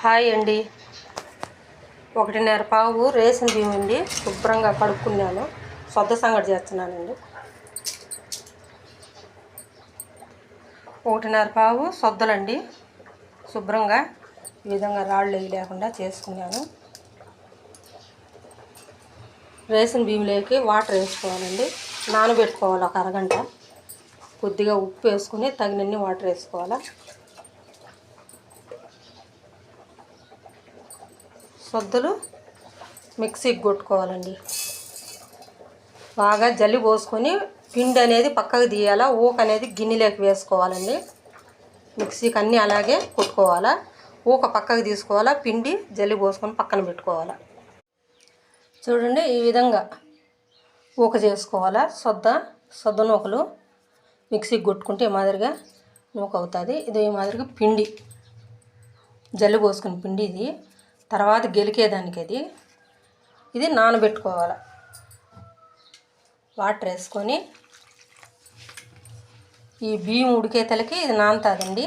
Hi అండి. ఒకటిన్నర పావు రేషన్ బియ్యం అండి. శుభ్రంగా కడుక్కున్నాను. సొద్ద సంగటి చేస్తున్నానండి. ఒకటిన్నర పావు సొద్దలండి. శుభ్రంగా ఈ విధంగా రాళ్ళు వేయి లేకుండా చేసుకున్నాను. రేషన్ బియ్యంలోకి వాటర్ వేసుకోవాలండి. నానబెట్టుకోవాలి ఒక అరగంట. కొద్దిగా ఉప్పు వేసుకుని తగినన్ని వాటర్ వేసుకోవాలి. సొద్దలు మిక్సీకి కొట్టుకోవాలండి. బాగా జల్లి పోసుకొని పిండి అనేది పక్కకు తీయాలా ఊక అనేది గిన్నెలోకి వేసుకోవాలండి. మిక్సీకి అన్నీ అలాగే కొట్టుకోవాలా ఊక పక్కకు తీసుకోవాలా పిండి జల్లి పోసుకొని పక్కన పెట్టుకోవాలా. చూడండి ఈ విధంగా ఊక చేసుకోవాలా సొద్ద సొద్ద నూకలు మిక్సీకి కొట్టుకుంటే ఈ మాదిరిగా నూక అవుతుంది. ఇది ఈ మాదిరిగా పిండి జల్లి పోసుకుని పిండి ఇది. తర్వాత గెలికేదానికి అది ఇది నానబెట్టుకోవాలి. వాటర్ వేసుకొని ఈ బియ్యం ఉడికేతలకి ఇది నానుతుందండి.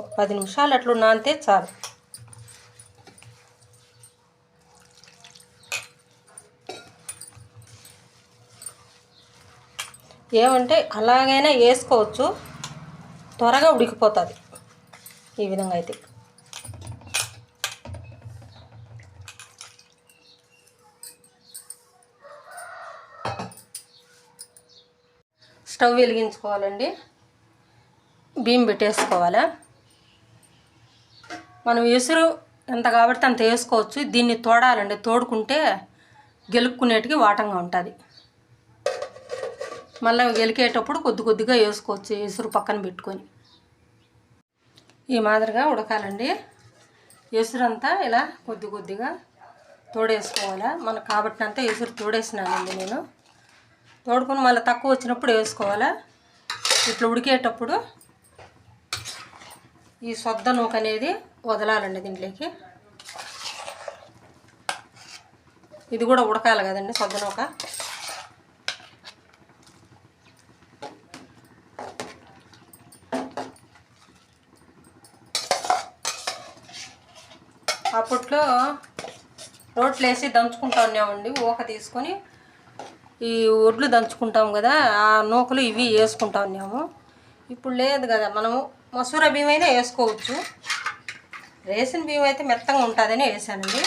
ఒక పది నిమిషాలు అట్లా నానితే చాలు. ఏమంటే అలాగైనా వేసుకోవచ్చు. త్వరగా ఉడికిపోతుంది. ఈ విధంగా అయితే. స్టవ్ వెలిగించుకోవాలండి. బియ్యం పెట్టేసుకోవాలి. మనం ఎసురు ఎంత కాబట్టి అంత వేసుకోవచ్చు. దీన్ని తోడాలండి. తోడుకుంటే గెలుపుకునేటికి వాటంగా ఉంటుంది. మళ్ళీ గెలికేటప్పుడు కొద్ది కొద్దిగా వేసుకోవచ్చు. ఎసురు పక్కన పెట్టుకొని. ఈ మాదిరిగా ఉడకాలండి. ఎసురంతా ఇలా కొద్ది కొద్దిగా తోడేసుకోవాలా? మనకు కాబట్టినంత ఎసురు తోడేసినానండి నేను. తోడుకొని మళ్ళీ తక్కువ వచ్చినప్పుడు వేసుకోవాలా? ఇట్లా ఉడికేటప్పుడు ఈ సొద్ద నూక అనేది వదలాలండి దీంట్లోకి. ఇది కూడా ఉడకాలి కదండి సొద్ద నూక. అప్పట్లో రోట్లు వేసి దంచుకుంటా ఉన్నామండి ఊక తీసుకొని ఈ ఒడ్లు దంచుకుంటాం కదా ఆ నూకలు ఇవి వేసుకుంటా ఉన్నాము ఇప్పుడు లేదు కదా మనము మసూర బియ్యం అయినా వేసుకోవచ్చు. రేషన్ బియ్యం అయితే మెత్తంగా ఉంటుందని వేసానండి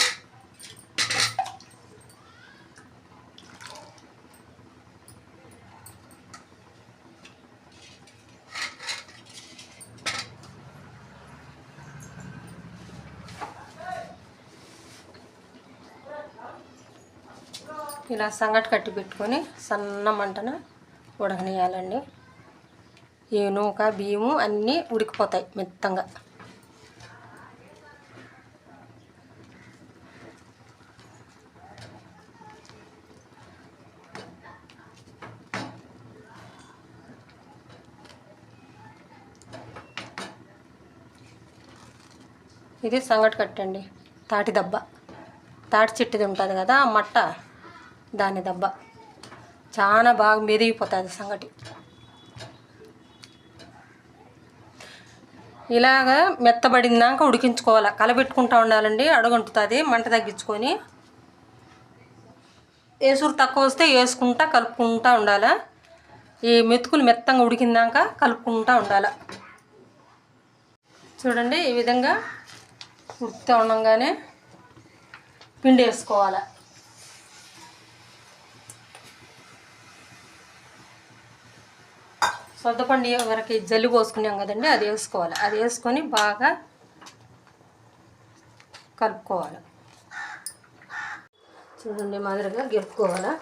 ఇలా సంగటి కట్టి పెట్టుకొని సన్న మంటన ఉడకనేయాలండి ఈ నూక బియ్యము అన్నీ ఉడికిపోతాయి మెత్తంగా. ఇది సంగటి కట్టండి. తాటి దెబ్బ. తాటి చెట్టుది ఉంటుంది కదా మట్ట. దాని దెబ్బ. చాలా బాగా మెదిగిపోతుంది సంగటి. ఇలాగా మెత్తబడిందాక ఉడికించుకోవాలి. కలబెట్టుకుంటూ ఉండాలండి అడుగంటుతుంది మంట తగ్గించుకొని. ఏసురు తక్కువ వస్తే వేసుకుంటా కలుపుకుంటా ఉండాలి. ఈ మెతుకులు మెత్తంగా ఉడికిందాక కలుపుకుంటా ఉండాలి. చూడండి ఈ విధంగా ఉడుకుతూ ఉండగానే పిండి వేసుకోవాలి. సొద్దపండి వరకు జల్లి పోసుకున్నాం కదండి అది వేసుకోవాలి. అది వేసుకొని బాగా కలుపుకోవాలి. చూడండి మాదిరిగా గెలుపుకోవాలి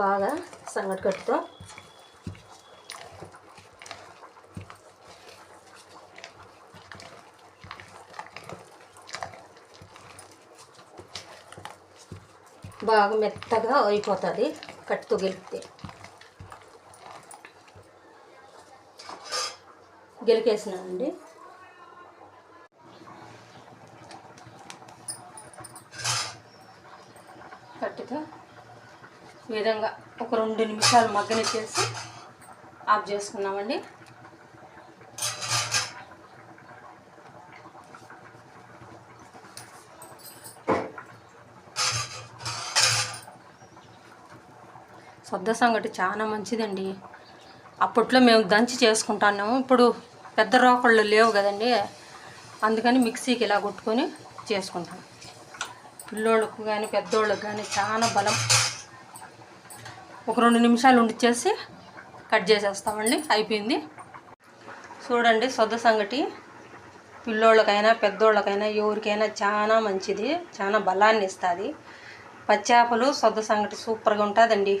బాగా సంగటి కట్టుతో. బాగా మెత్తగా అయిపోతుంది కట్టుతో గెలిపితే. గెలికేసినానండి కట్టుగా ఈ విధంగా ఒక రెండు నిమిషాలు మగ్గనిచ్చేసి ఆఫ్ చేసుకున్నామండి. సొద్ద సంగటి చాలా మంచిదండి. అప్పట్లో మేము దంచి చేసుకుంటాము ఇప్పుడు పెద్ద రోకళ్ళు లేవు కదండి. అందుకని మిక్సీకి ఇలా కొట్టుకొని చేసుకుంటాం. పిల్లోళ్ళకు కానీ పెద్దోళ్ళకు కానీ చాలా బలం. ఒక రెండు నిమిషాలు ఉండిచ్చేసి కట్ చేసేస్తామండి. అయిపోయింది. చూడండి సొద్ద సంగటి. పిల్లోళ్ళకైనా పెద్దోళ్ళకైనా ఎవరికైనా చాలా మంచిది. చాలా బలాన్ని ఇస్తుంది పచ్చాపలు సొద్ద సంగటి సూపర్గా ఉంటుందండి.